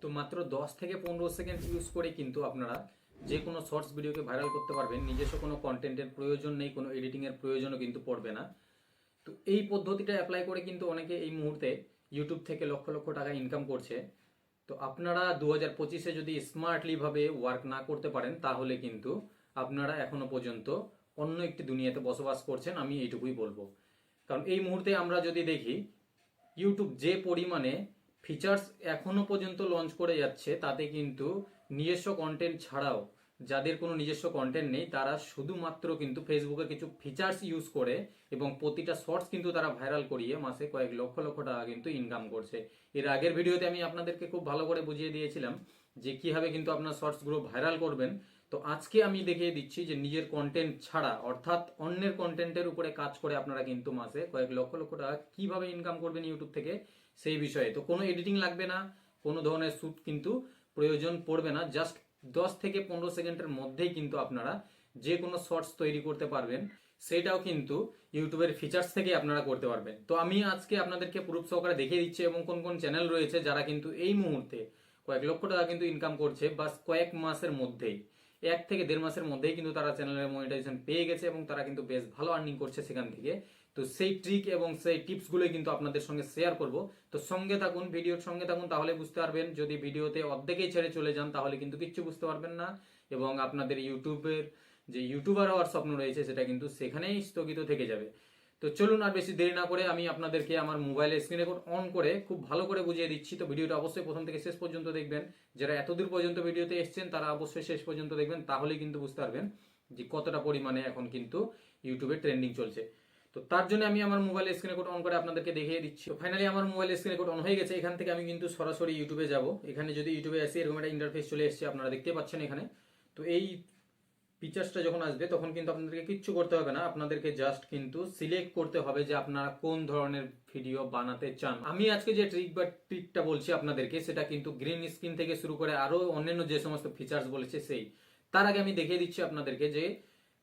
তো মাত্র দশ থেকে পনেরো সেকেন্ড ইউজ করে কিন্তু আপনারা যে কোনো শর্টস ভিডিওকে ভাইরাল করতে পারবেন। নিজস্ব কোনো কন্টেন্টের প্রয়োজন নেই, কোনো এডিটিংয়ের প্রয়োজনও কিন্তু পড়বে না। তো এই পদ্ধতিটা অ্যাপ্লাই করে কিন্তু অনেকে এই মুহূর্তে ইউটিউব থেকে লক্ষ লক্ষ টাকা ইনকাম করছে। তো আপনারা দু হাজার পঁচিশে যদি স্মার্টলিভাবে ওয়ার্ক না করতে পারেন, তাহলে কিন্তু আপনারা এখনও পর্যন্ত অন্য একটি দুনিয়াতে বসবাস করছেন, আমি এইটুকুই বলব। কারণ এই মুহূর্তে আমরা যদি দেখি ইউটিউব যে পরিমাণে ফিচার্স এখনও পর্যন্ত লঞ্চ করে যাচ্ছে, তাতে কিন্তু নিজস্ব কন্টেন্ট ছাড়াও, যাদের কোনো নিজস্ব কন্টেন্ট নেই, তারা শুধুমাত্র কিন্তু ফেসবুকের কিছু ফিচার্স ইউজ করে এবং প্রতিটা শর্টস কিন্তু তারা ভাইরাল করিয়ে মাসে কয়েক লক্ষ লক্ষ টাকা কিন্তু ইনকাম করছে। এর আগের ভিডিওতে আমি আপনাদেরকে খুব ভালো করে বুঝিয়ে দিয়েছিলাম যে কীভাবে কিন্তু আপনার শর্টসগুলো ভাইরাল করবেন। তো আজকে আমি দেখিয়ে দিচ্ছি যে নিজের কন্টেন্ট ছাড়া, অর্থাৎ অন্যের কন্টেন্টের উপরে কাজ করে আপনারা কিন্তু মাসে কয়েক লক্ষ লক্ষ টাকা কীভাবে ইনকাম করবেন ইউটিউব থেকে সেই বিষয়ে। তো কোনো এডিটিং লাগবে না, কোনো ধরনের শ্যুট কিন্তু প্রয়োজন পড়বে না। জাস্ট দশ থেকে পনেরো সেকেন্ডের মধ্যেই কিন্তু আপনারা যে কোনো শর্টস তৈরি করতে পারবেন, সেটাও কিন্তু ইউটিউবের ফিচার্স থেকে আপনারা করতে পারবেন। তো আমি আজকে আপনাদেরকে প্রুফ সহকারে দেখিয়ে দিচ্ছি এবং কোন কোন চ্যানেল রয়েছে যারা কিন্তু এই মুহূর্তে কয়েক লক্ষ টাকা কিন্তু ইনকাম করছে, বাস কয়েক মাসের মধ্যেই, এক থেকে দেড় মাসের মধ্যেই কিন্তু তারা চ্যানেলের মনিটাইজেশন পেয়ে গেছে এবং তারা কিন্তু বেশ ভালো আর্নিং করছে সেখান থেকে। তো সেই ট্রিক এবং সেই টিপসগুলোই কিন্তু আপনাদের সঙ্গে শেয়ার করব। তো সঙ্গে থাকুন ভিডিওর সঙ্গে থাকুন, তাহলে বুঝতে পারবেন। যদি ভিডিওতে অর্ধেকেই ছেড়ে চলে যান, তাহলে কিন্তু কিচ্ছু বুঝতে পারবেন না। এবং আপনাদের ইউটিউবের যে ইউটিউবার হওয়ার স্বপ্ন রয়েছে, সেটা কিন্তু সেখানেই স্থগিত থেকে যাবে। তো চলুন আর বেশি দেরি না করে আমি আপনাদেরকে আমার মোবাইলের স্ক্রিন রেকর্ড অন করে খুব ভালো করে বুঝিয়ে দিচ্ছি। তো ভিডিওটা অবশ্যই প্রথম থেকে শেষ পর্যন্ত দেখবেন। যারা এতদূর পর্যন্ত ভিডিওতে এসছেন, তারা অবশ্যই শেষ পর্যন্ত দেখবেন। তাহলে কিন্তু বুঝতে পারবেন যে কতটা পরিমাণে এখন কিন্তু ইউটিউবে ট্রেন্ডিং চলছে। তো তার জন্য আমি আমার মোবাইলের স্ক্রিন রেকর্ড অন করে আপনাদেরকে দেখিয়ে দিচ্ছি। ফাইনালি আমার মোবাইলের স্ক্রিন রেকর্ড অন হয়ে গেছে, এখান থেকে আমি কিন্তু সরাসরি ইউটিউবে যাব। এখানে যদি ইউটিউবে আসি, এরকম একটা ইন্টারফেস চলে এসেছে, আপনারা দেখতে পাচ্ছেন এখানে। তো এই ফিচার্সটা যখন আসবে, তখন কিন্তু আপনাদেরকে কিচ্ছু করতে হবে না। আপনাদেরকে জাস্ট কিন্তু সিলেক্ট করতে হবে যে আপনারা কোন ধরনের ভিডিও বানাতে চান। আমি আজকে যে ট্রিক বা ট্রিকটা বলছি আপনাদেরকে, সেটা কিন্তু গ্রিন স্ক্রিন থেকে শুরু করে আরও অন্যান্য যে সমস্ত ফিচার্স বলেছে, সেই। তার আগে আমি দেখিয়ে দিচ্ছি আপনাদেরকে যে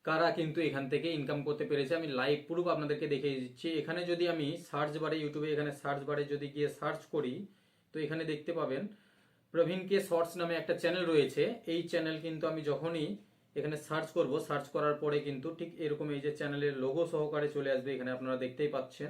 কারা কিন্তু এখান থেকে ইনকাম করতে পেরেছে, আমি লাইভ প্রুফ আপনাদেরকে দেখিয়ে দিচ্ছি। এখানে যদি আমি সার্চ বারে ইউটিউবে এখানে সার্চ বারে যদি গিয়ে সার্চ করি, তো এখানে দেখতে পাবেন প্রবীণ কে শর্টস নামে একটা চ্যানেল রয়েছে। এই চ্যানেল কিন্তু আমি যখনই এখানে সার্চ করব সার্চ করার পরে কিন্তু ঠিক এরকম এই যে চ্যানেলের লোগো সহকারে চলে আসবে, এখানে আপনারা দেখতেই পাচ্ছেন,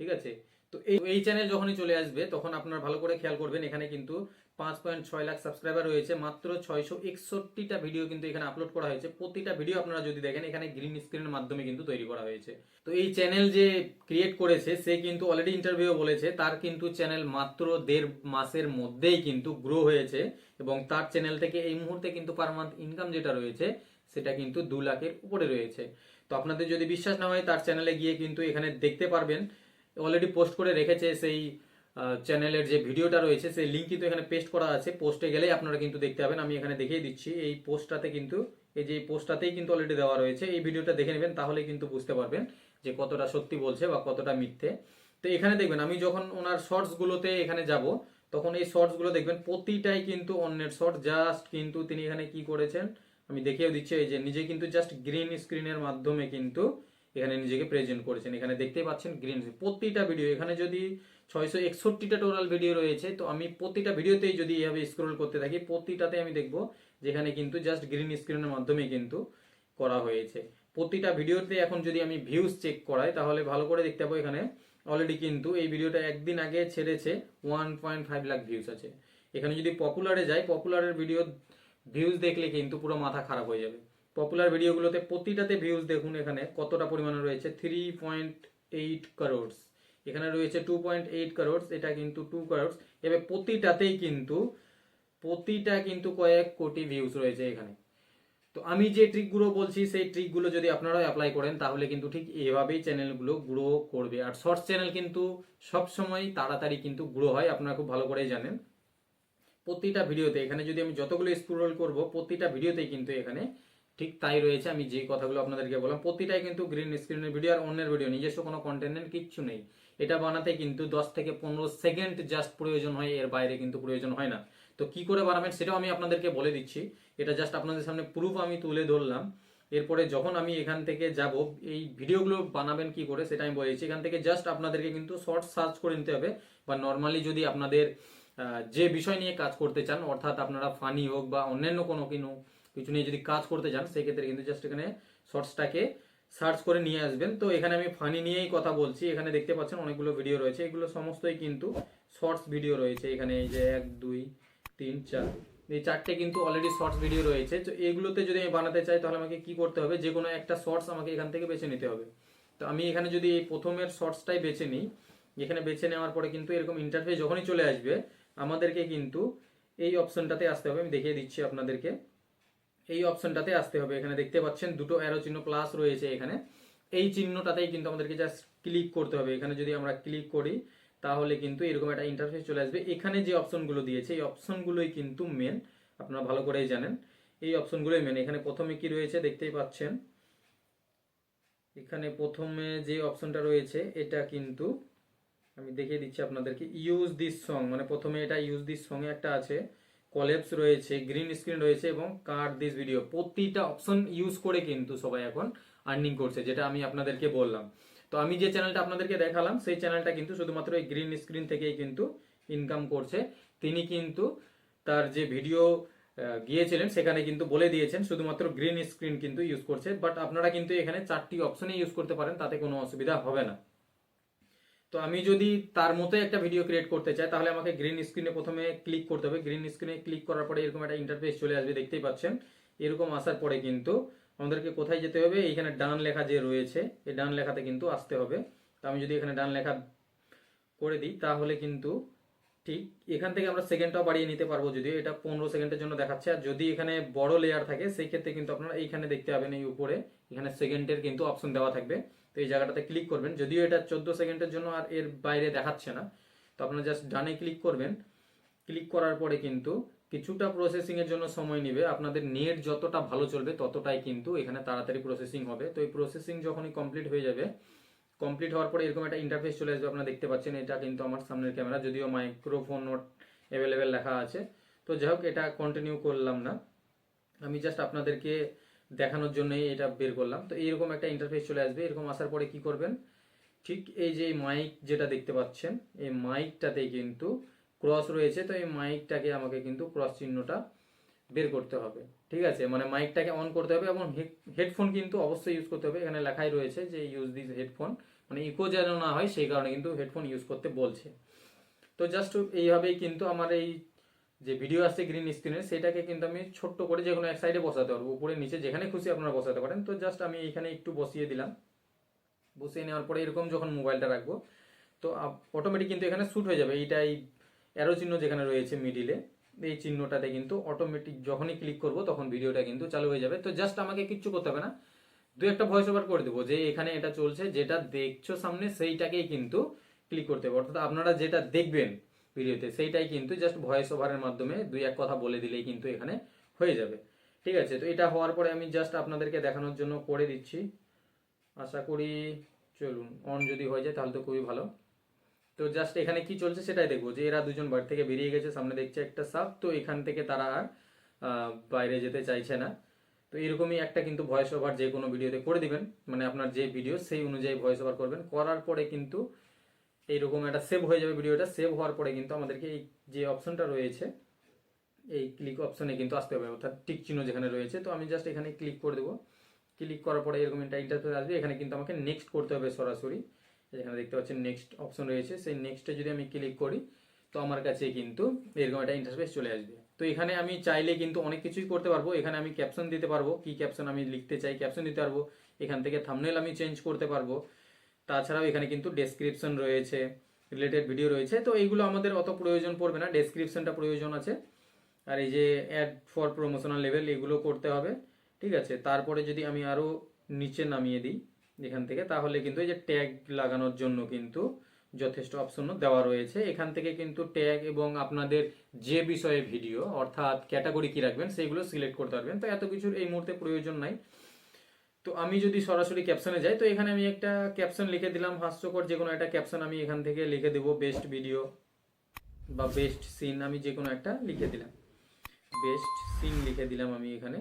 ঠিক আছে? তো এই এই চ্যানেল যখনই চলে আসবে, তখন আপনারা ভালো করে খেয়াল করবেন, এখানে কিন্তু পাঁচ পয়েন্ট ছয় লাখ সাবস্ক্রাইবার রয়েছে। মাত্র ছয়শো একষট্টিটা ভিডিও কিন্তু এখানে আপলোড করা হয়েছে। প্রতিটা ভিডিও আপনারা যদি দেখেন, এখানে গ্রিন স্ক্রিনের মাধ্যমে কিন্তু তৈরি করা হয়েছে। তো এই চ্যানেল যে ক্রিয়েট করেছে, সে কিন্তু অলরেডি ইন্টারভিউ বলেছে। তার কিন্তু চ্যানেল মাত্র দেড় মাসের মধ্যেই কিন্তু গ্রো হয়েছে এবং তার চ্যানেল থেকে এই মুহূর্তে কিন্তু পার মান্থ ইনকাম যেটা রয়েছে, সেটা কিন্তু দু লাখের উপরে রয়েছে। তো আপনাদের যদি বিশ্বাস না হয়, তার চ্যানেলে গিয়ে কিন্তু এখানে দেখতে পারবেন। অলরেডি পোস্ট করে রেখেছে সেই চ্যানেলের যে ভিডিওটা রয়েছে, সেই লিঙ্ক কিন্তু এখানে পেস্ট করা আছে। পোস্টে গেলেই আপনারা কিন্তু দেখতে পাবেন। আমি এখানে দেখিয়ে দিচ্ছি। এই পোস্টটাতে কিন্তু, এই যে পোস্টটাতেই কিন্তু অলরেডি দেওয়া রয়েছে। এই ভিডিওটা দেখে নেবেন তাহলে কিন্তু বুঝতে পারবেন যে কতটা সত্যি বলছে বা কতটা মিথ্যে। তো এখানে দেখবেন, আমি যখন ওনার শর্টসগুলোতে এখানে যাব, তখন এই শর্টসগুলো দেখবেন, প্রতিটাই কিন্তু অন্যের শর্ট জাস্ট কিন্তু তিনি এখানে কি করেছেন, আমি দেখিয়েও দিচ্ছি, এই যে নিজে কিন্তু জাস্ট গ্রিন স্ক্রিনের মাধ্যমে কিন্তু এখানে নিজেকে প্রেজেন্ট করেছেন। এখানে দেখতেই পাচ্ছেন গ্রিন প্রতিটা ভিডিও এখানে যদি ছয়শো একষট্টিটা টোটাল ভিডিও রয়েছে, তো আমি প্রতিটা ভিডিওতেই যদি এইভাবে স্ক্রোল করতে থাকি, প্রতিটাতে আমি দেখব যেখানে কিন্তু জাস্ট গ্রিন স্ক্রিনের মাধ্যমে কিন্তু করা হয়েছে। প্রতিটা ভিডিওতে এখন যদি আমি ভিউজ চেক করাই, তাহলে ভালো করে দেখতে পাবো এখানে অলরেডি কিন্তু এই ভিডিওটা একদিন আগে ছেড়েছে one point five lakh views আছে। এখানে যদি পপুলারে যাই পপুলারের ভিডিও ভিউজ দেখলে কিন্তু পুরো মাথা খারাপ হয়ে যাবে। পপুলার ভিডিওগুলোতে প্রতিটাতে ভিউজ দেখুন এখানে কতটা পরিমাণে রয়েছে থ্রি পয়েন্ট এইট করোড়স এখানে রয়েছে টু পয়েন্ট এইট করোড়স এটা কিন্তু টু করোড়স এবার প্রতিটাতেই কিন্তু, প্রতিটা কিন্তু কয়েক কোটি ভিউজ রয়েছে এখানে। তো আমি যে ট্রিকগুলো বলছি, সেই ট্রিকগুলো যদি আপনারা অ্যাপ্লাই করেন, তাহলে কিন্তু ঠিক এভাবেই চ্যানেলগুলো গ্রো করবে। আর শর্টস চ্যানেল কিন্তু সব সময় তাড়াতাড়ি কিন্তু গ্রো হয়, আপনারা খুব ভালো করেই জানেন। প্রতিটা ভিডিওতে, এখানে যদি আমি যতগুলো স্ক্রোল করব, প্রতিটা ভিডিওতেই কিন্তু এখানে ঠিক তাই রয়েছে। আমি যে কথাগুলো আপনাদেরকে বললাম, প্রতিটাই কিন্তু গ্রিন স্ক্রিনের ভিডিও আর অন্যের ভিডিও নিজস্ব কোনো কন্টেন্টের কিচ্ছু নেই। এটা বানাতে কিন্তু দশ থেকে পনেরো সেকেন্ড জাস্ট প্রয়োজন হয়, এর বাইরে কিন্তু প্রয়োজন হয় না। তো কি করে বানাবেন সেটাও আমি আপনাদেরকে বলে দিচ্ছি। এটা জাস্ট আপনাদের সামনে প্রুফ আমি তুলে ধরলাম। এরপরে যখন আমি এখান থেকে যাব, এই ভিডিওগুলো বানাবেন কি করে সেটা আমি বলেছি এখান থেকে জাস্ট আপনাদেরকে কিন্তু শর্ট সার্চ করে নিতে হবে। বা নর্মালি যদি আপনাদের যে বিষয় নিয়ে কাজ করতে চান, অর্থাৎ আপনারা ফানি হোক বা অন্যান্য কোনো কোনো কিছু নিয়ে যদি কাজ করতে চান, সেক্ষেত্রে কিন্তু জাস্ট এখানে শর্টসটাকে সার্চ করে নিয়ে আসবেন। তো এখানে আমি ফানি নিয়েই কথা বলছি। এখানে দেখতে পাচ্ছেন অনেকগুলো ভিডিও রয়েছে। এগুলো সমস্তই কিন্তু শর্টস ভিডিও রয়েছে। এখানে এই যে এক, দুই, তিন, চার, এই চারটে কিন্তু অলরেডি শর্টস ভিডিও রয়েছে। তো এগুলোতে যদি আমি বানাতে চাই, তাহলে আমাকে কি করতে হবে? যে কোনো একটা শর্টস আমাকে এখান থেকে বেছে নিতে হবে। তো আমি এখানে যদি এই প্রথমের শর্টসটাই বেছে নিই, এখানে বেছে নেওয়ার পরে কিন্তু এরকম ইন্টারফেস যখনই চলে আসবে, আমাদেরকে কিন্তু এই অপশনটাতে আসতে হবে। আমি দেখিয়ে দিচ্ছি আপনাদেরকে। এই অপশনটাতে আসতে হবে। এখানে দেখতে পাচ্ছেন দুটো অ্যারো চিহ্ন প্লাস রয়েছে এখানে। এই চিহ্নটাতেই কিন্তু আমাদেরকে জাস্ট ক্লিক করতে হবে। এখানে যদি আমরা ক্লিক করি, তাহলে কিন্তু এরকম একটা ইন্টারফেস চলে আসবে। এখানে যে অপশনগুলো দিয়েছে, এই অপশনগুলোই কিন্তু মেন আপনারা ভালো করেই জানেন। এই অপশনগুলোই মেন এখানে প্রথমে কি রয়েছে দেখতেই পাচ্ছেন? এখানে প্রথমে যে অপশনটা রয়েছে, এটা কিন্তু আমি দেখিয়ে দিচ্ছি আপনাদেরকে। ইউজ দিস সং মানে প্রথমে এটা ইউজ দিস সঙ্গে একটা আছে। কলেপস রয়েছে গ্রিন স্ক্রিন রয়েছে এবং কার্ড দিস ভিডিও প্রতিটা অপশন ইউজ করে কিন্তু সবাই এখন আর্নিং করছে, যেটা আমি আপনাদেরকে বললাম। তো আমি যে চ্যানেলটা আপনাদেরকে দেখালাম, সেই চ্যানেলটা কিন্তু শুধুমাত্র এই গ্রিন স্ক্রিন থেকেই কিন্তু ইনকাম করছে। তিনি কিন্তু তার যে ভিডিও গিয়েছিলেন, সেখানে কিন্তু বলে দিয়েছেন, শুধুমাত্র গ্রিন স্ক্রিন কিন্তু ইউজ করছে। বাট আপনারা কিন্তু এখানে চারটি অপশনে ইউজ করতে পারেন, তাতে কোনো অসুবিধা হবে না। তো আমি যদি তার মতো একটা ভিডিও ক্রিয়েট করতে চাই, তাহলে আমাকে গ্রিন স্ক্রিনে প্রথমে ক্লিক করতে হবে। গ্রিন স্ক্রিনে ক্লিক করার পরে এরকম একটা ইন্টারফেস চলে আসবে, দেখতেই পাচ্ছেন। এরকম আসার পরে কিন্তু আমাদেরকে কোথায় যেতে হবে? এইখানে ডান লেখা যে রয়েছে, এই ডান লেখাতে কিন্তু আসতে হবে। তো আমি যদি এখানে ডান লেখা করে দিই, তাহলে কিন্তু ঠিক এখান থেকে আমরা সেকেন্ডটাও বাড়িয়ে নিতে পারব যদিও। এটা পনেরো সেকেন্ডের জন্য দেখাচ্ছে। আর যদি এখানে বড় লেয়ার থাকে সেই ক্ষেত্রে কিন্তু আপনারা এইখানে দেখতে পাবেন এই উপরে। এখানে সেকেন্ডের কিন্তু অপশন দেওয়া থাকবে। তো এই জায়গাটাতে ক্লিক করবেন। যদিও এটা চোদ্দ সেকেন্ডের জন্য আর এর বাইরে দেখাচ্ছে না, তো আপনারা জাস্ট ডানে ক্লিক করবেন। ক্লিক করার পরে কিন্তু কিছুটা প্রসেসিংয়ের জন্য সময় নেবে। আপনাদের নেট যতটা ভালো চলবে ততটাই কিন্তু এখানে তাড়াতাড়ি প্রসেসিং হবে। তো এই প্রসেসিং যখনই কমপ্লিট হয়ে যাবে কমপ্লিট হওয়ার পরে এরকম একটা ইন্টারফেস চলে আসবে, আপনারা দেখতে পাচ্ছেন। এটা কিন্তু আমার সামনের ক্যামেরা যদিও মাইক্রোফোন নোট অ্যাভেলেবেল লেখা আছে। তো যাই হোক, এটা কন্টিনিউ করলাম না। আমি জাস্ট আপনাদেরকে দেখানোর জন্যই এটা বের করলাম। তো এইরকম একটা ইন্টারফেস চলে আসবে। এরকম আসার পরে কি করবেন? ঠিক এই যে মাইক যেটা দেখতে পাচ্ছেন, এই মাইকটাতেই কিন্তু ক্রস রয়েছে। তো এই মাইকটাকে আমাকে কিন্তু ক্রস চিহ্নটা বের করতে হবে। ঠিক আছে? মানে মাইকটাকে অন করতে হবে এবং হেডফোন কিন্তু অবশ্যই ইউজ করতে হবে। এখানে লেখাই রয়েছে যে ইউজ দিস হেডফোন মানে ইকো যেন না হয়, সেই কারণে কিন্তু হেডফোন ইউজ করতে বলছে। তো জাস্ট এইভাবেই কিন্তু আমার এই যে ভিডিও আসছে গ্রিন স্ক্রিনে সেটাকে কিন্তু আমি ছোট্ট করে যে কোনো এক সাইডে বসাতে পারব। উপরে, নিচে, যেখানে খুশি আপনারা বসাতে পারেন। তো জাস্ট আমি এখানে একটু বসিয়ে দিলাম। বসিয়ে নেওয়ার পরে এরকম যখন মোবাইলটা রাখব, তো অটোমেটিক কিন্তু এখানে শ্যুট হয়ে যাবে। এইটাই অ্যারো চিহ্ন যেখানে রয়েছে মিডিলে এই চিহ্নটাতে কিন্তু অটোমেটিক যখনই ক্লিক করব, তখন ভিডিওটা কিন্তু চালু হয়ে যাবে। তো জাস্ট আমাকে কিচ্ছু করতে হবে না। দু একটা ভয়েস ওভার করে দেবো। যে এখানে এটা চলছে, যেটা দেখছ সামনে, সেইটাকেই কিন্তু ক্লিক করতে হবে। অর্থাৎ আপনারা যেটা দেখবেন ভিডিওতে সেইটাই কিন্তু জাস্ট ভয়েস ওভারের মাধ্যমে দুই এক কথা বলে দিলেই কিন্তু এখানে হয়ে যাবে। ঠিক আছে? তো এটা হওয়ার পরে আমি জাস্ট আপনাদেরকে দেখানোর জন্য করে দিচ্ছি। আশা করি চলুন অন যদি হয়ে যায় তাহলে তো খুবই ভালো। তো জাস্ট এখানে কি চলছে সেটাই দেখব। যে এরা দুজন বাড়ি থেকে বেরিয়ে গেছে, সামনে দেখছে একটা সাপ, তো এখান থেকে তারা আর বাইরে যেতে চাইছে না। তো এরকমই একটা কিন্তু ভয়েস ওভার যে কোনো ভিডিওতে করে দিবেন। মানে আপনার যে ভিডিও সেই অনুযায়ী ভয়েস ওভার করবেন। করার পরে কিন্তু এইরকম একটা সেভ হয়ে যাবে ভিডিওটা সেভ হওয়ার পরে কিন্তু আমাদেরকে এই যে অপশনটা রয়েছে, এই ক্লিক অপশনে কিন্তু আসতে হবে, অর্থাৎ টিক চিহ্ন যেখানে রয়েছে। তো আমি জাস্ট এখানে ক্লিক করে দেবো। ক্লিক করার পরে এরকম একটা ইন্টারফেস আসবে। এখানে কিন্তু আমাকে নেক্সট করতে হবে সরাসরি। এখানে দেখতে পাচ্ছেন নেক্সট অপশন রয়েছে। সেই নেক্সটে যদি আমি ক্লিক করি, তো আমার কাছে কিন্তু এরকম একটা ইন্টারফেস চলে আসবে। তো এখানে আমি চাইলে কিন্তু অনেক কিছুই করতে পারব। এখানে আমি ক্যাপশন দিতে পারব। কি ক্যাপশন আমি লিখতে চাই ক্যাপশন দিতে পারব। এখান থেকে থামনেল আমি চেঞ্জ করতে পারব। তাছাড়াও এখানে কিন্তু ডেসক্রিপশন রয়েছে রিলেটেড ভিডিও রয়েছে। তো এইগুলো আমাদের অত প্রয়োজন পড়বে না ডেসক্রিপশনটা প্রয়োজন আছে। আর এই যে অ্যাড ফর প্রমোশনাল লেভেল এগুলো করতে হবে, ঠিক আছে? তারপরে যদি আমি আরও নিচে নামিয়ে দিই এখান থেকে, তাহলে কিন্তু এই যে ট্যাগ লাগানোর জন্য কিন্তু যথেষ্ট অপশনও দেওয়া রয়েছে। এখান থেকে কিন্তু ট্যাগ এবং আপনাদের যে বিষয়ে ভিডিও অর্থাৎ ক্যাটাগরি কি রাখবেন সেইগুলো সিলেক্ট করতে পারবেন। তো এত কিছুর এই মুহূর্তে প্রয়োজন নাই। তো আমি যদি সরাসরি ক্যাপশনে যাই, তো এখানে আমি একটা ক্যাপশন লিখে দিলাম, হাস্যকর যে কোনো একটা ক্যাপশন আমি এখান থেকে লিখে দেবো বেস্ট ভিডিও বা বেস্ট সিন আমি যে কোনো একটা লিখে দিলাম। বেস্ট সিন লিখে দিলাম আমি এখানে।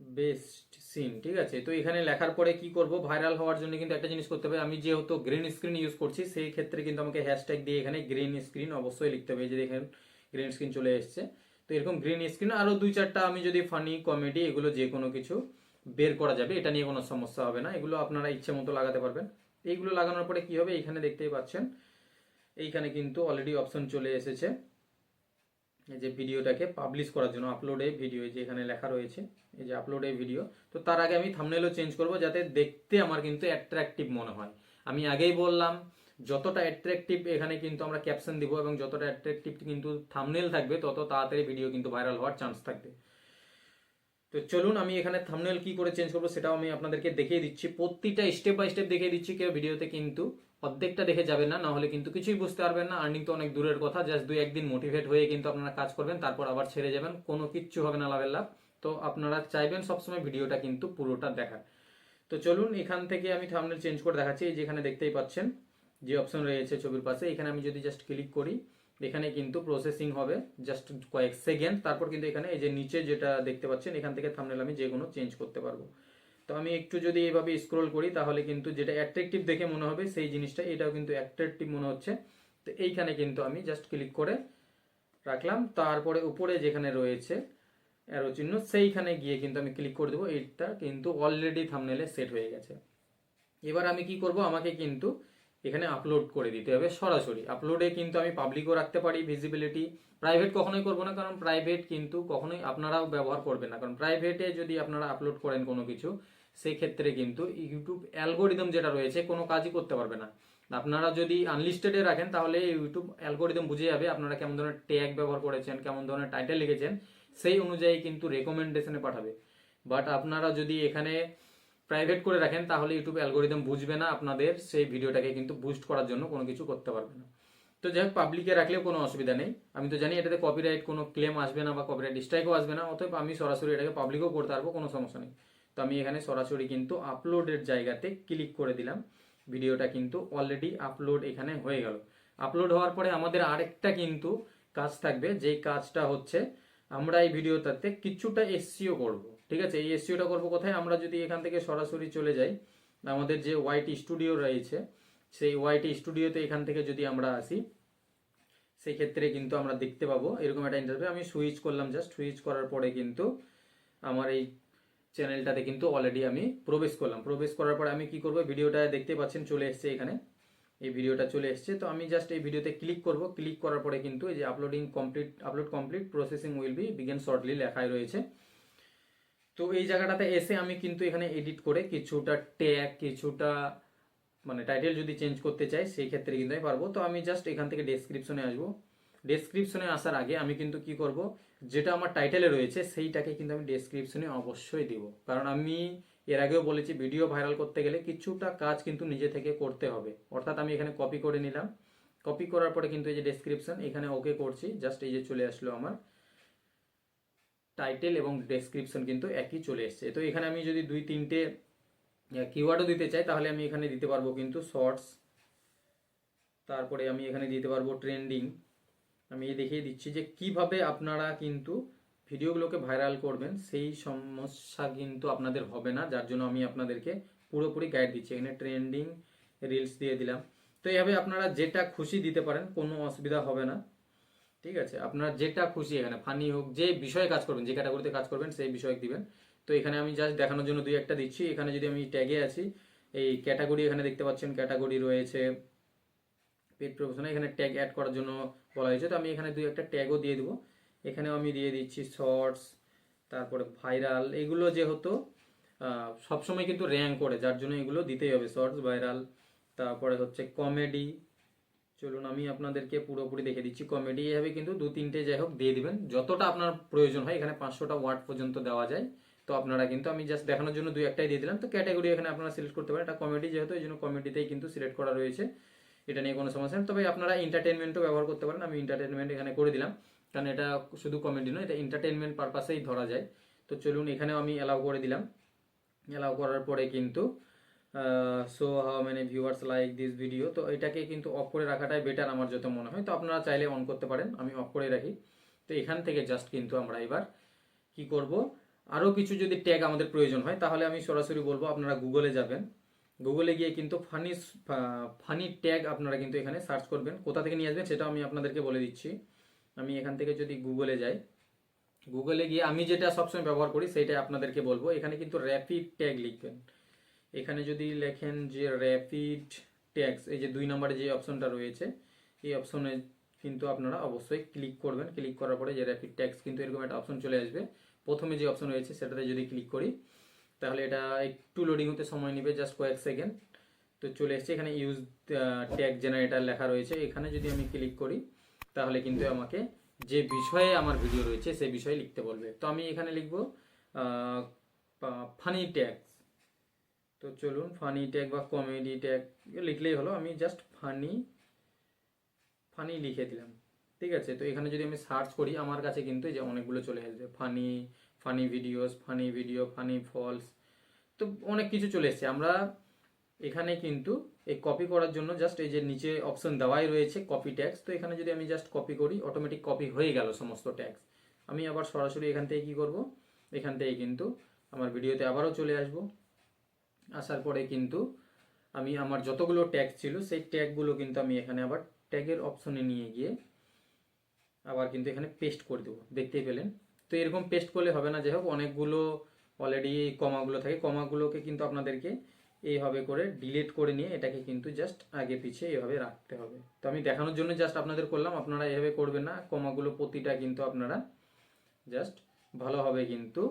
বেস্ট সিন ঠিক আছে? তো এখানে লেখার পরে কি করব? ভাইরাল হওয়ার জন্য কিন্তু একটা জিনিস করতে হবে। আমি যেহেতু গ্রিন স্ক্রিন ইউজ করছি, সেই ক্ষেত্রে কিন্তু আমাকে হ্যাশট্যাগ দিয়ে এখানে গ্রিন স্ক্রিন অবশ্যই লিখতে হবে। যে দেখেন গ্রিন স্ক্রিন চলে এসেছে। তো এরকম গ্রিন স্ক্রিন আরও দুই চারটা আমি যদি ফানি কমেডি এগুলো যে কোনো কিছু বের করা যাবে, এটা নিয়ে কোনো সমস্যা হবে না। এগুলো আপনারা ইচ্ছে মতো লাগাতে পারবেন। এইগুলো লাগানোর পরে কি হবে? এইখানে দেখতেই পাচ্ছেন, এইখানে কিন্তু অলরেডি অপশন চলে এসেছে। যে ভিডিওটাকে পাবলিশ করার জন্য আপলোডে ভিডিও যে এখানে লেখা রয়েছে, এই যে আপলোডে ভিডিও তো তার আগে আমি থামনেলও চেঞ্জ করব, যাতে দেখতে আমার কিন্তু অ্যাট্রাকটিভ মনে হয়। আমি আগেই বললাম যতটা অ্যাট্রাকটিভ এখানে কিন্তু আমরা ক্যাপশন দিব এবং যতটা অ্যাট্রাকটিভ কিন্তু থামনেল থাকবে, তত তাড়াতাড়ি ভিডিও কিন্তু ভাইরাল হওয়ার চান্স থাকবে। তো চলুন, আমি এখানে থামনেল কি করে চেঞ্জ করব সেটাও আমি আপনাদেরকে দেখিয়ে দিচ্ছি। প্রতিটা স্টেপ বাই স্টেপ দেখিয়ে দিচ্ছি, কেউ ভিডিওতে কিন্তু অর্ধেকটা দেখে যাবেন না, নাহলে কিন্তু কিছুই বুঝতে পারবেন না। আর্নিং তো অনেক দূরের কথা জাস্ট দুই একদিন মোটিভেট হয়ে কিন্তু আপনারা কাজ করবেন, তারপর আবার ছেড়ে যাবেন, কোনো কিচ্ছু হবে না লাভের লাভ। তো আপনারা চাইবেন সবসময় ভিডিওটা কিন্তু পুরোটা দেখার। তো চলুন, এখান থেকে আমি থামনেল চেঞ্জ করে দেখাচ্ছি যেখানে দেখতেই পাচ্ছেন। যে অপশন রয়েছে ছবির পাশে, এখানে আমি যদি জাস্ট ক্লিক করি, এখানে কিন্তু প্রসেসিং হবে। জাস্ট কয়েক সেকেন্ড তারপর কিন্তু এখানে এই যে নিচে যেটা দেখতে পাচ্ছেন, এখান থেকে থামনেল আমি যে কোনো চেঞ্জ করতে পারব। তো আমি একটু যদি এইভাবে স্ক্রোল করি, তাহলে কিন্তু যেটা অ্যাট্রাকটিভ দেখে মনে হবে, সেই জিনিসটা, এটাও কিন্তু অ্যাট্রাকটিভ মনে হচ্ছে। তো এইখানে কিন্তু আমি জাস্ট ক্লিক করে রাখলাম। তারপরে উপরে যেখানে রয়েছে অ্যারো চিহ্ন, সেইখানে গিয়ে কিন্তু আমি ক্লিক করে দেবো। এইটা কিন্তু অলরেডি থামনেলে সেট হয়ে গেছে। এবার আমি কি করব? আমাকে কিন্তু এখানে আপলোড করে দিতে হবে সরাসরি। আপলোডে কিন্তু আমি পাবলিকও রাখতে পারি ভিজিবিলিটি প্রাইভেট কখনোই করব না, কারণ প্রাইভেট কিন্তু কখনোই আপনারাও ব্যবহার করবেন না। কারণ প্রাইভেটে যদি আপনারা আপলোড করেন কোনো কিছু সেই ক্ষেত্রে কিন্তু ইউটিউব অ্যালগোরিদম যেটা রয়েছে, কোনো কাজই করতে পারবে না। আপনারা যদি আনলিস্টেডে রাখেন, তাহলে ইউটিউব অ্যালগোরিদম বুঝে যাবে আপনারা কেমন ধরনের ট্যাগ ব্যবহার করেছেন, কেমন ধরনের টাইটেল লিখেছেন, সেই অনুযায়ী কিন্তু রেকমেন্ডেশনে পাঠাবে। বাট আপনারা যদি এখানে প্রাইভেট করে রাখেন, তাহলে ইউটিউব অ্যালগোরিদম বুঝবে না আপনাদের সেই ভিডিওটাকে কিন্তু বুস্ট করার জন্য কোনো কিছু করতে পারবে না। তো যাই হোক পাবলিকে রাখলেও কোনো অসুবিধা নেই। আমি তো জানি এটাতে কপিরাইট কোনো ক্লেম আসবে না বা কপিরাইট স্ট্রাইকও আসবে না, অতএব আমি সরাসরি এটাকে পাবলিকও করতে পারব, কোনো সমস্যা নেই। তো আমি এখানে সরাসরি কিন্তু আপলোডের জায়গাতে ক্লিক করে দিলাম। ভিডিওটা কিন্তু অলরেডি আপলোড এখানে হয়ে গেল। আপলোড হওয়ার পরে আমাদের আরেকটা কিন্তু কাজ থাকবে, যেই কাজটা হচ্ছে, আমরা এই ভিডিওটাতে কিছুটা এসসিও করব। ঠিক আছে? এই এসসিওটা করব কোথায়? আমরা যদি এখান থেকে সরাসরি চলে যাই, আমাদের যে ওয়াইটি স্টুডিও রয়েছে, সেই ওয়াইটি স্টুডিওতে এখান থেকে যদি আমরা আসি সেই ক্ষেত্রে কিন্তু আমরা দেখতে পাবো, এরকম একটা ইন্টারভিউ আমি সুইচ করলাম জাস্ট সুইচ করার পরে কিন্তু আমার এই চ্যানেলটাতে কিন্তু অলরেডি আমি প্রবেশ করলাম। প্রবেশ করার পরে আমি কি করব? ভিডিওটা দেখতে পাচ্ছেন, চলে এসছে এখানে। এই ভিডিওটা চলে এসছে। তো আমি জাস্ট এই ভিডিওতে ক্লিক করব। ক্লিক করার পরে কিন্তু এই যে uploading complete upload complete processing will be begin shortly লেখাই রয়েছে। তো এই জায়গাটাতে এসে আমি কিন্তু এখানে এডিট করে কিছুটা ট্যাগ কিছুটা মানে টাইটেল যদি চেঞ্জ করতে চাই, সেই ক্ষেত্রে কিন্তু আমি পারব। তো আমি জাস্ট এখান থেকে ডেসক্রিপশনে আসব। ডেসক্রিপশনে আসার আগে আমি কিন্তু কি করব, যেটা আমার টাইটেলে রয়েছে, সেইটাকে কিন্তু আমি ডেসক্রিপশনে অবশ্যই দিব। কারণ আমি এর আগেও বলেছি ভিডিও ভাইরাল করতে গেলে কিছুটা কাজ কিন্তু নিজে থেকে করতে হবে। অর্থাৎ আমি এখানে কপি করে নিলাম। কপি করার পরে কিন্তু এই যে ডেসক্রিপশন এখানে ওকে করছি। জাস্ট এই যে চলে আসলো আমার। টাইটেল এবং ডেসক্রিপশন কিন্তু একই চলে এসছে। তো এখানে আমি যদি দুই, তিনটে কিওয়ার্ডও দিতে চাই, তাহলে আমি এখানে দিতে পারব কিন্তু শর্টস তারপরে আমি এখানে দিতে পারব ট্রেন্ডিং আমি দেখিয়ে দিচ্ছি যে কীভাবে আপনারা কিন্তু ভিডিওগুলোকে ভাইরাল করবেন, সেই সমস্যা কিন্তু আপনাদের হবে না, যার জন্য আমি আপনাদেরকে পুরোপুরি গাইড দিচ্ছি। এখানে ট্রেন্ডিং রিলস দিয়ে দিলাম। তো এইভাবে আপনারা যেটা খুশি দিতে পারেন, কোনো অসুবিধা হবে না। ঠিক আছে? আপনারা যেটা খুশি এখানে, ফানি হোক, যে বিষয়ে কাজ করবেন, যে ক্যাটাগরিতে কাজ করবেন, সেই বিষয়ে দিবেন। তো এখানে আমি জাস্ট দেখানোর জন্য দুই একটা দিচ্ছি। এখানে যদি আমি ট্যাগে আছি, এই ক্যাটাগরি এখানে দেখতে পাচ্ছেন ক্যাটাগরি রয়েছে পেড প্রফেশনে এখানে ট্যাগ অ্যাড করার জন্য বলা হয়েছে। তো আমি এখানে দুই একটা ট্যাগও দিয়ে দেবো। এখানেও আমি দিয়ে দিচ্ছি শর্টস তারপরে ভাইরাল এগুলো যেহেতু সবসময় কিন্তু র্যাঙ্ক করে, যার জন্য এগুলো দিতেই হবে। শর্টস ভাইরাল তারপরে হচ্ছে কমেডি চলুন, আমি আপনাদেরকে পুরোপুরি দেখে দিচ্ছি। কমেডি এভাবে কিন্তু দু তিনটে যাই হোক দিয়ে দিবেন। যতটা আপনার প্রয়োজন হয়, এখানে পাঁচশোটা ওয়ার্ড পর্যন্ত দেওয়া যায়। তো আপনারা কিন্তু, আমি জাস্ট দেখানোর জন্য দুই একটাই দিয়ে দিলাম। তো ক্যাটাগরি এখানে আপনারা সিলেক্ট করতে পারেন। এটা কমেডি যেহেতু, এই জন্য কমেডিতেই কিন্তু সিলেক্ট করা রয়েছে। এটা নিয়ে কোনো সমস্যা নেই। তবে আপনারা এন্টারটেনমেন্টও ব্যবহার করতে পারেন। আমি এন্টারটেনমেন্ট এখানে করে দিলাম। কারণ এটা শুধু কমেডি নয়, এটা এন্টারটেনমেন্ট পারপাসেই ধরা যায়। তো চলুন, এখানেও আমি অ্যালাউ করে দিলাম। অ্যালাউ করার পরে কিন্তু so how many viewers like this video তো এটাকে কিন্তু অফ করে রাখাটাই বেটার আমার যত মনে হয়। তো আপনারা চাইলে অন করতে পারেন, আমি অফ করে রাখি। তো এখান থেকে জাস্ট কিন্তু আমরা এবার কি করব? আরও কিছু যদি ট্যাগ আমাদের প্রয়োজন হয়, তাহলে আমি সরাসরি বলব, আপনারা গুগলে যাবেন। গুগলে গিয়ে কিন্তু ফানি ফানি ট্যাগ আপনারা কিন্তু এখানে সার্চ করবেন। কোথা থেকে নিয়ে আসবেন সেটা আমি আপনাদেরকে বলে দিচ্ছি। আমি এখান থেকে যদি গুগলে যাই গুগলে গিয়ে আমি যেটা সবসময় ব্যবহার করি সেটাই আপনাদেরকে বলব। এখানে কিন্তু র্যাপিড ট্যাগ লিখবেন। এখানে যদি লেখেন যে র্যাপিড ট্যাক্স এই যে দুই নম্বরে যে অপশনটা রয়েছে, এই অপশনে কিন্তু আপনারা অবশ্যই ক্লিক করবেন। ক্লিক করার পরে যে র্যাপিড ট্যাক্স কিন্তু এরকম একটা অপশন চলে আসবে। প্রথমে যে অপশন রয়েছে, সেটাতে যদি ক্লিক করি, তাহলে এটা একটু লোডিং হতে সময় নেবে জাস্ট কয়েক সেকেন্ড তো চলে এসছে, এখানে ইউজ ট্যাগ জেনারেটার লেখা রয়েছে। এখানে যদি আমি ক্লিক করি, তাহলে কিন্তু আমাকে যে বিষয়ে আমার ভিডিও রয়েছে সেই বিষয়ে লিখতে বলবে। তো আমি এখানে লিখব ফানি ট্যাগস তো চলুন ফানি ট্যাগ বা কমেডি ট্যাগ লিখলেই হলো। আমি জাস্ট ফানি ফানি লিখে দিলাম। ঠিক আছে? তো এখানে যদি আমি সার্চ করি, আমার কাছে কিন্তু যে অনেকগুলো চলে আসবে। Funny funny videos funny video funny falls তো অনেক কিছু চলে এসছে। আমরা এখানে কিন্তু এই কপি করার জন্য জাস্ট এই যে নিচে অপশন দেওয়াই রয়েছে কপি ট্যাক্স তো এখানে যদি আমি জাস্ট কপি করি অটোমেটিক কপি হয়ে গেল সমস্ত ট্যাক্স আমি আবার সরাসরি এখান থেকে কী করব? এখান থেকে কিন্তু আমার ভিডিওতে আবারও চলে আসব। আসার পরে কিন্তু আমি আমার যতগুলো ট্যাগ ছিল, সেই ট্যাগগুলো কিন্তু আমি এখানে আবার ট্যাগের অপশনে নিয়ে গিয়ে আবার কিন্তু এখানে পেস্ট করে দেবো। দেখতেই পেলেন? তো এরকম পেস্ট করলে হবে না। যাই হোক অনেকগুলো অলরেডি কমাগুলো থাকে। কমাগুলোকে কিন্তু আপনাদেরকে এইভাবে করে ডিলিট করে নিয়ে এটাকে কিন্তু জাস্ট আগে পিছিয়ে এভাবে রাখতে হবে। তো আমি দেখানোর জন্য জাস্ট আপনাদের করলাম। আপনারা এভাবে করবেন না। কমাগুলো প্রতিটা কিন্তু আপনারা জাস্ট ভালোভাবে কিন্তু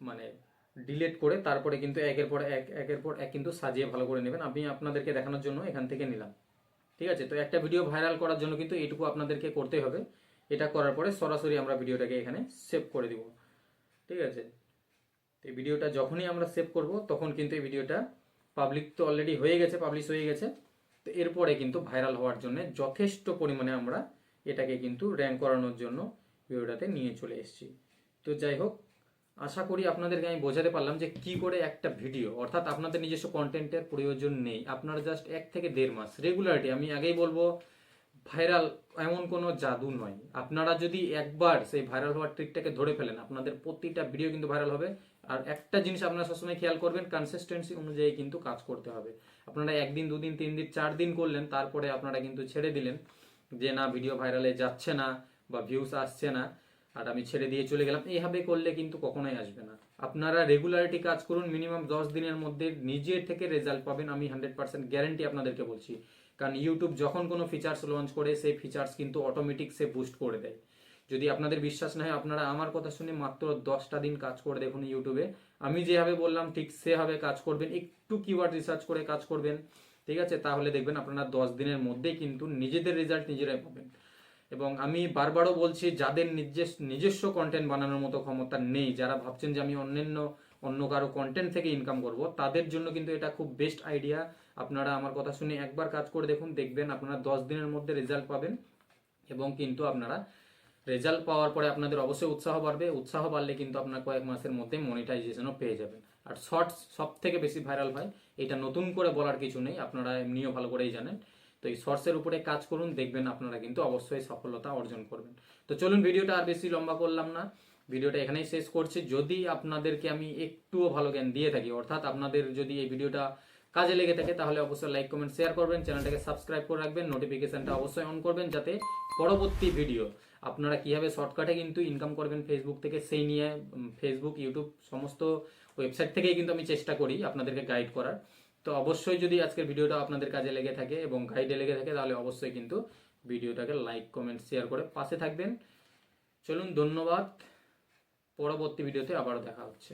মানে ডিলিট করে তারপরে কিন্তু একের পর এক, একের পর এক কিন্তু সাজিয়ে ভালো করে নেবেন। আমি আপনাদেরকে দেখানোর জন্য এখান থেকে নিলাম। ঠিক আছে? তো একটা ভিডিও ভাইরাল করার জন্য কিন্তু এইটুকু আপনাদেরকে করতে হবে। এটা করার পরে সরাসরি আমরা ভিডিওটাকে এখানে সেভ করে দিব। ঠিক আছে? তো এই ভিডিওটা যখনই আমরা সেভ করব, তখন কিন্তু এই ভিডিওটা পাবলিক তো অলরেডি হয়ে গেছে পাবলিশ হয়ে গেছে। তো এরপরে কিন্তু ভাইরাল হওয়ার জন্য যথেষ্ট পরিমাণে আমরা এটাকে কিন্তু র্যাঙ্ক করানোর জন্য ভিডিওটাতে নিয়ে চলে এসেছি। তো যাই হোক আশা করি আপনাদেরকে আমি বোঝাতে পারলাম যে কি করে একটা ভিডিও, অর্থাৎ আপনাদের নিজস্ব কন্টেন্টের প্রয়োজন নেই। আপনারা জাস্ট এক থেকে দেড় মাস রেগুলারিটি আমি আগেই বলব ভাইরাল এমন কোনো জাদু নয়। আপনারা যদি একবার সেই ভাইরাল হওয়ার ট্রিকটাকে ধরে ফেলেন, আপনাদের প্রতিটা ভিডিও কিন্তু ভাইরাল হবে। আর একটা জিনিস আপনারা সবসময় খেয়াল করবেন কনসিস্টেন্সি অনুযায়ী কিন্তু কাজ করতে হবে। আপনারা একদিন, দুদিন, তিন দিন, চার দিন করলেন, তারপরে আপনারা কিন্তু ছেড়ে দিলেন যে না ভিডিও ভাইরালে যাচ্ছে না বা ভিউস আসছে না। আর আমি ছেড়ে দিয়ে চলে গেলাম। এইভাবে করলে কিন্তু কখনোই আসবে না। আপনারা রেগুলারিটি কাজ করুন মিনিমাম দশ দিনের মধ্যে নিজের থেকে রেজাল্ট পাবেন। আমি হান্ড্রেড পার্সেন্ট গ্যারেন্টি আপনাদেরকে বলছি। কারণ ইউটিউব যখন কোনো ফিচার্স লঞ্চ করে, সেই ফিচার্স কিন্তু অটোমেটিক সে বুস্ট করে দেয়। যদি আপনাদের বিশ্বাস না হয়, আপনারা আমার কথা শুনে মাত্র দশটা দিন কাজ করে দেখুন ইউটিউবে আমি যেভাবে বললাম, ঠিক সেভাবে কাজ করবেন। একটু কিওয়ার্ড রিসার্চ করে কাজ করবেন। ঠিক আছে? তাহলে দেখবেন আপনারা দশ দিনের মধ্যেই কিন্তু নিজেদের রেজাল্ট নিজেরাই পাবেন। এবং আমি বারবারও বলছি, যাদের নিজস্ব নিজস্ব কন্টেন্ট বানানোর মতো ক্ষমতা নেই, যারা ভাবছেন যে আমি অন্যান্য, অন্য কারও কন্টেন্ট থেকে ইনকাম করব, তাদের জন্য কিন্তু এটা খুব বেস্ট আইডিয়া আপনারা আমার কথা শুনে একবার কাজ করে দেখুন, দেখবেন আপনারা দশ দিনের মধ্যে রেজাল্ট পাবেন এবং কিন্তু আপনারা রেজাল্ট পাওয়ার পরে আপনাদের অবশ্যই উৎসাহ বাড়বে। উৎসাহ বাড়লে কিন্তু আপনার কয়েক মাসের মধ্যে মনিটাইজেশনও পেয়ে যাবেন। আর শর্টস সব থেকে বেশি ভাইরাল হয় এটা নতুন করে বলার কিছু নেই, আপনারা এমনিও ভালো করেই জানেন। তো এই শর্টসের উপরে কাজ করুন, দেখবেন আপনারা কিন্তু অবশ্যই সফলতা অর্জন করবেন। তো চলুন ভিডিওটা আর বেশি লম্বা করলাম না। ভিডিওটা এখানেই শেষ করছি। যদি আপনাদেরকে আমি একটুও ভালো জ্ঞান দিয়ে থাকি, অর্থাৎ আপনাদের যদি এই ভিডিওটা কাজে লেগে থাকে, তাহলে অবশ্যই লাইক কমেন্ট শেয়ার করবেন। চ্যানেলটাকে সাবস্ক্রাইব করে রাখবেন। নোটিফিকেশনটা অবশ্যই অন করবেন যাতে পরবর্তী ভিডিও আপনারা কীভাবে শর্টকাটে কিন্তু ইনকাম করবেন ফেসবুক থেকে, সেই নিয়ে ফেসবুক ইউটিউব সমস্ত ওয়েবসাইট থেকেই কিন্তু আমি চেষ্টা করি আপনাদেরকে গাইড করার। তো অবশ্যই যদি আজকের ভিডিওটা আপনাদের কাজে লেগে থাকে এবং গাইডে লেগে থাকে, তাহলে অবশ্যই কিন্তু ভিডিওটাকে লাইক কমেন্ট শেয়ার করে পাশে থাকবেন। চলুন, ধন্যবাদ। পরবর্তী ভিডিওতে আবারও দেখা হচ্ছে।